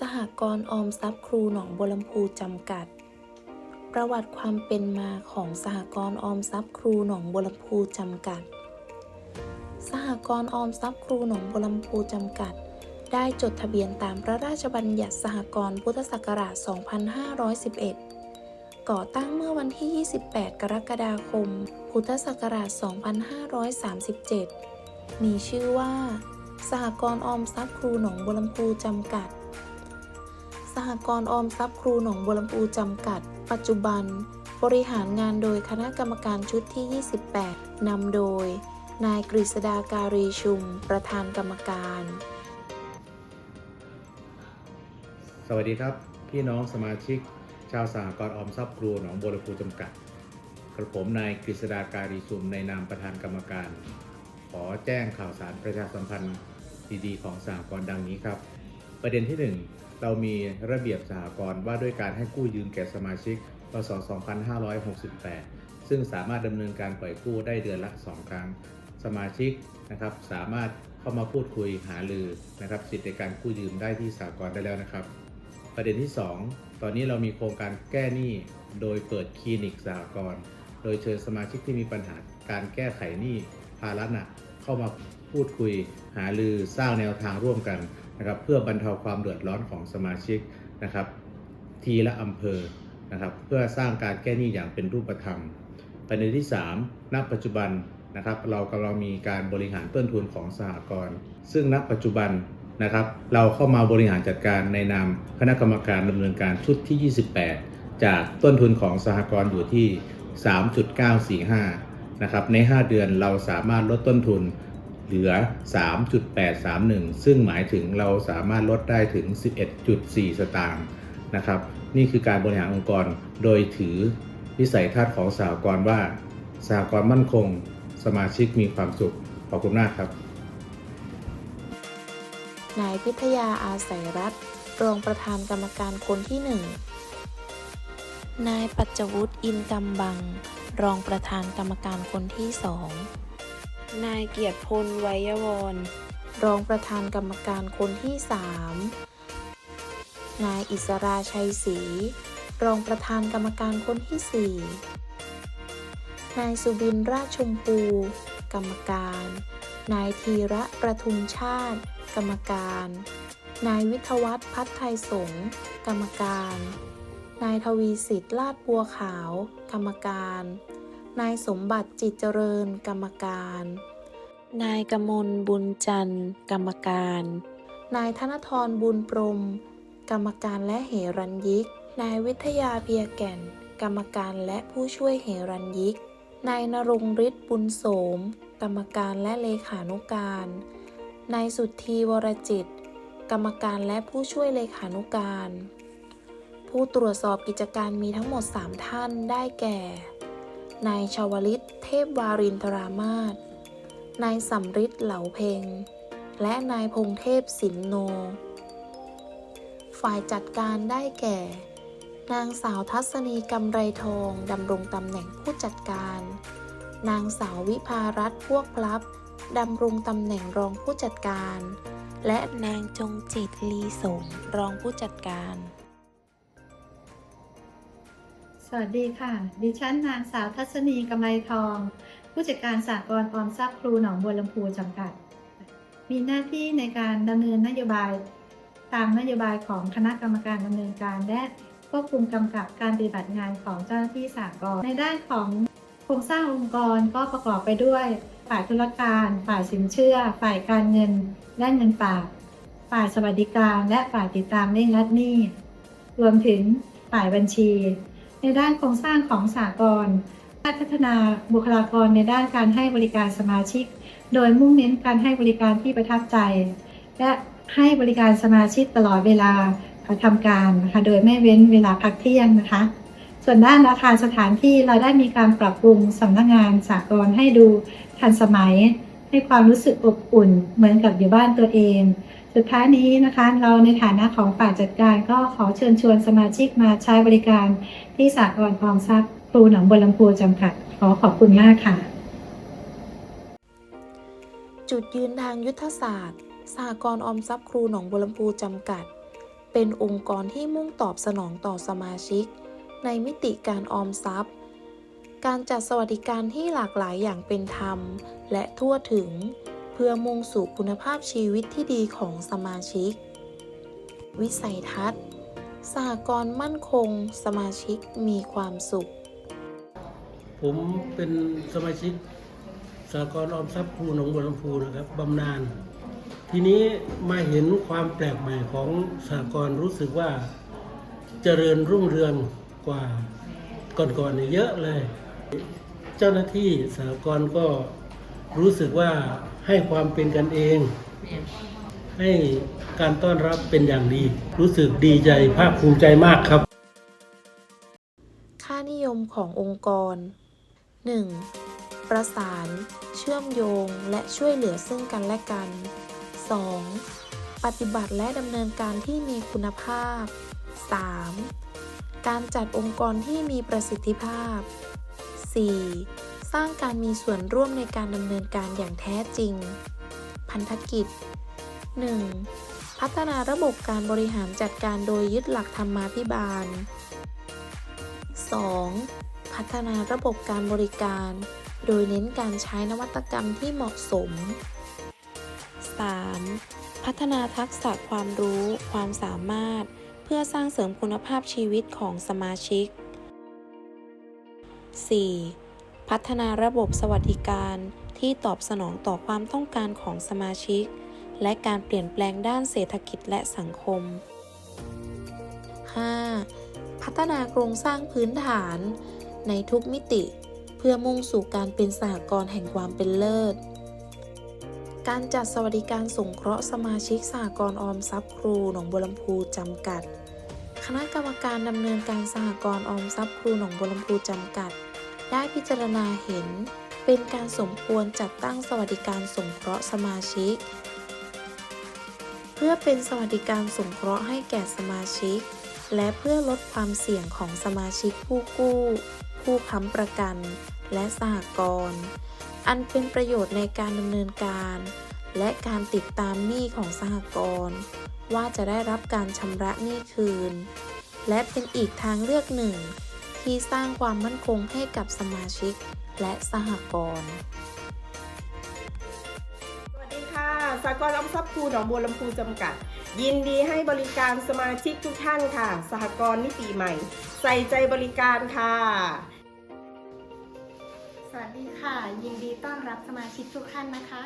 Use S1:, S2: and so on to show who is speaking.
S1: สหกรณ์ออมทรัพย์ครูหนองบัวลำพูจำกัด ประวัติความเป็นมาของสหกรณ์ออมทรัพย์ครูหนองบัวลำพูจำกัด สหกรณ์ออมทรัพย์ครูหนองบัวลำพูจำกัด ได้จดทะเบียนตามพระราชบัญญัติสหกรณ์พุทธศักราช 2511 ก่อตั้งเมื่อวันที่ 28 กรกฎาคม พุทธศักราช 2537 มีชื่อว่า สหกรณ์ออมทรัพย์ครูหนองบัวลำพูจำกัด สหกรณ์ออมทรัพย์ครูหนองบัวลำพูจำกัด ปัจจุบัน บริหารงานโดยคณะกรรมการชุดที่ 28 นำโดย นายกฤษดาการีชุม ประธานกรรมการ
S2: สวัสดีครับ พี่น้องสมาชิก ชาวสหกรณ์ออมทรัพย์ครูหนองบัวลำพูจำกัด กระผมนายกฤษดาการีชุมในนามประธานกรรมการ ขอแจ้งข่าวสารประชาสัมพันธ์ดีๆของสหกรณ์ดังนี้ครับ ประเด็นที่ 1 เรามีระเบียบสหกรณ์ว่าด้วยการให้กู้ยืมแก่สมาชิกพศ 2568 ซึ่งสามารถดำเนินการปล่อยกู้ได้เดือนละ 2 ครั้ง สมาชิกนะครับสามารถเข้ามาพูดคุยหารือนะครับสิทธิในการกู้ยืมได้ที่สหกรณ์ได้แล้วนะครับ ประเด็นที่ 2 ตอนนี้เรามีโครงการแก้หนี้โดยเปิดคลินิกสหกรณ์โดยเชิญสมาชิกที่มีปัญหาการแก้ไขหนี้ภาระหนักเข้ามา พูดคุยหารือสร้างแนวทางร่วมกันนะครับเพื่อบรรเทาความเดือดร้อนของสมาชิกนะครับทีละอำเภอนะครับเพื่อสร้างการแก้หนี้อย่างเป็นรูปธรรมประเด็นที่ 3 ณ ปัจจุบันนะครับเรากำลังมีการบริหารต้นทุนของสหกรณ์ซึ่งณปัจจุบันนะครับเราเข้ามาบริหารจัดการในนามคณะกรรมการดำเนินการชุดที่ 28 จากต้นทุนของสหกรณ์อยู่ที่ 3.945นะครับใน 5 เดือนเราสามารถลดต้นทุน เหลือ 3.831 ซึ่งหมายถึงเราสามารถลดได้ถึง 11.4 สตางค์นะครับ นี่คือการบริหารองค์กรโดยถือวิสัยทัศน์ของสหกรณ์ว่าสหกรณ์มั่นคง สมาชิกมีความสุข ขอบคุณมากครับ
S1: นายพิทยาอาศัยรัฐรองประธานกรรมการคนที่หนึ่งนายปัจจวุฒิอินกำบัง รองประธานกรรมการคนที่สอง นายเกียรติพลไวยยวรณ์รองประธานกรรมการคนที่สามนายอิสราชัยศรี รองประธานกรรมการคนที่สี่นายสุบินราชชมพู กรรมการ นายธีระประทุมชาติ กรรมการ นายวิทวัฒน์พัฒไทยสงกรรมการ นายทวีสิทธิ์ลาดบัวขาว กรรมการ นายสมบัติจิตเจริญกรรมการ นายกมลบุญจันทร์กรรมการ นายธนทรบุญปรม กรรมการและเหรัญยิก นายวิทยาเพียแก่น กรรมการและผู้ช่วยเหรัญยิก นายนรงฤทธิ์บุญโสม กรรมการและเลขานุการ นายสุทธีวรจิต กรรมการและผู้ช่วยเลขานุการ ผู้ตรวจสอบกิจการมีทั้งหมด 3 ท่านได้แก่ นายชาวลิต เทพวารินทรามาศนายสำริดเหลาเพงและนายพงเทพสินโน ฝ่ายจัดการได้แก่ นางสาวทัศนีกำไรทองดำรงตำแหน่งผู้จัดการ นางสาววิภารัตน์พวกพลับดำรงตำแหน่งรองผู้จัดการ และนางจงจิตลีสมรองผู้จัดการ
S3: วัสดีค่ะ ดิฉันนางสาวทัศนีกำไรทอง ผู้จัดการสากลออมทรัพย์ครูหนองบัวลำพูจำกัด มีหน้าที่ในการดำเนินนโยบาย ตามนโยบายของคณะกรรมการดำเนินการ และควบคุมกำกับการปฏิบัติงานของเจ้าหน้าที่สากลในด้านของโครงสร้างองค์กรก็ประกอบไปด้วยฝ่ายธุรการ ฝ่ายสินเชื่อ ฝ่ายการเงินและเงินฝาก ฝ่ายสวัสดิการ และฝ่ายติดตามเร่งรัดหนี้ รวมถึงฝ่ายบัญชี ในด้านโครงสร้างของสากลพัฒนาบุคลากรในด้านการให้บริการสมาชิก โดยมุ่งเน้นการให้บริการที่ประทับใจ และให้บริการสมาชิกตลอดเวลาทำการนะคะโดยไม่เว้นเวลาพักเที่ยงนะคะ ส่วนด้านอาคารสถานที่เราได้มีการปรับปรุงสำนักงานสากลให้ดูทันสมัย ให้ความรู้สึกอบอุ่นเหมือนกับอยู่บ้านตัวเอง สุดท้ายนี้นะคะ เราในฐานะของฝ่ายจัดการก็ขอเชิญชวนสมาชิกมาใช้บริการที่สากลออมทรัพย์ครูหนองบัวลำพูจำกัด ขอขอบคุณมากค่ะ
S1: จุดยืนทางยุทธศาสตร์สหกรณ์ออมทรัพย์ครูหนองบัวลำพูจำกัด เป็นองค์กรที่มุ่งตอบสนองต่อสมาชิก ในมิติการออมทรัพย์ การจัดสวัสดิการที่หลากหลายอย่างเป็นธรรม และทั่วถึง เพื่อมุ่งสู่คุณภาพชีวิตที่ดีของสมาชิก วิสัยทัศน์ สหกรณ์มั่นคง สมาชิกมีความสุข
S4: ผมเป็นสมาชิกสหกรณ์ออมทรัพย์ครูหนองบัวลำพูนะครับบำนาญทีนี้มาเห็นความแปลกใหม่ของสหกรณ์รู้สึกว่าเจริญรุ่งเรืองกว่าก่อนๆเนี่ยเยอะเลย เจ้าหน้าที่สหกรณ์ก็ รู้สึกว่าให้ความเป็นกันเอง ให้การต้อนรับเป็นอย่างดี รู้สึกดีใจภาคภูมิใจมากครับ
S1: ค่านิยมขององค์กร 1. ประสาน เชื่อมโยงและช่วยเหลือซึ่งกันและกัน 2. ปฏิบัติและดำเนินการที่มีคุณภาพ 3. การจัดองค์กรที่มีประสิทธิภาพ 4. สร้างการมีส่วนร่วมในการดำเนินการอย่างแท้จริง พันธกิจ 1. พัฒนาระบบการบริหารจัดการโดยยึดหลักธรรมาภิบาล 2. พัฒนาระบบการบริการ โดยเน้นการใช้นวัตกรรมที่เหมาะสม 3. พัฒนาทักษะความรู้ ความสามารถ เพื่อสร้างเสริมคุณภาพชีวิตของสมาชิก 4. พัฒนาระบบสวัสดิการที่ตอบสนองต่อความต้องการของสมาชิก และการเปลี่ยนแปลงด้านเศรษฐกิจและสังคม 5. พัฒนาโครงสร้างพื้นฐานในทุกมิติ เพื่อมุ่งสู่การเป็นสหกรณ์แห่งความเป็นเลิศ การจัดสวัสดิการสงเคราะห์สมาชิกสหกรณ์ออมทรัพย์ครูหนองบัวลำพูจำกัด คณะกรรมการดำเนินการสหกรณ์ออมทรัพย์ครูหนองบัวลำพูจำกัด ได้พิจารณาเห็น เป็นการสมควรจัดตั้งสวัสดิการสงเคราะห์สมาชิก เพื่อเป็นสวัสดิการสงเคราะห์ให้แก่สมาชิก และเพื่อลดความเสี่ยงของสมาชิกผู้กู้ ผู้ค้ำประกัน และสหกรณ์อันเป็นประโยชน์ในการดำเนินการ และการติดตามหนี้ของสหกรณ์ว่าจะได้รับการชำระหนี้คืน และเป็นอีกทางเลือกหนึ่ง ที่สร้างความมั่นคงให้กับสมาชิกและสหกรณ์
S5: สวัสดีค่ะสากลออมทรัพย์ครูหนองบัวลำพูจำกัด ยินดีให้บริการสมาชิกทุกท่านค่ะ สหกรณ์มิติใหม่ ใส่ใจบริการค่ะ
S6: สวัสดีค่ะ ยินดีต้อนรับสมาชิกทุกท่านนะคะ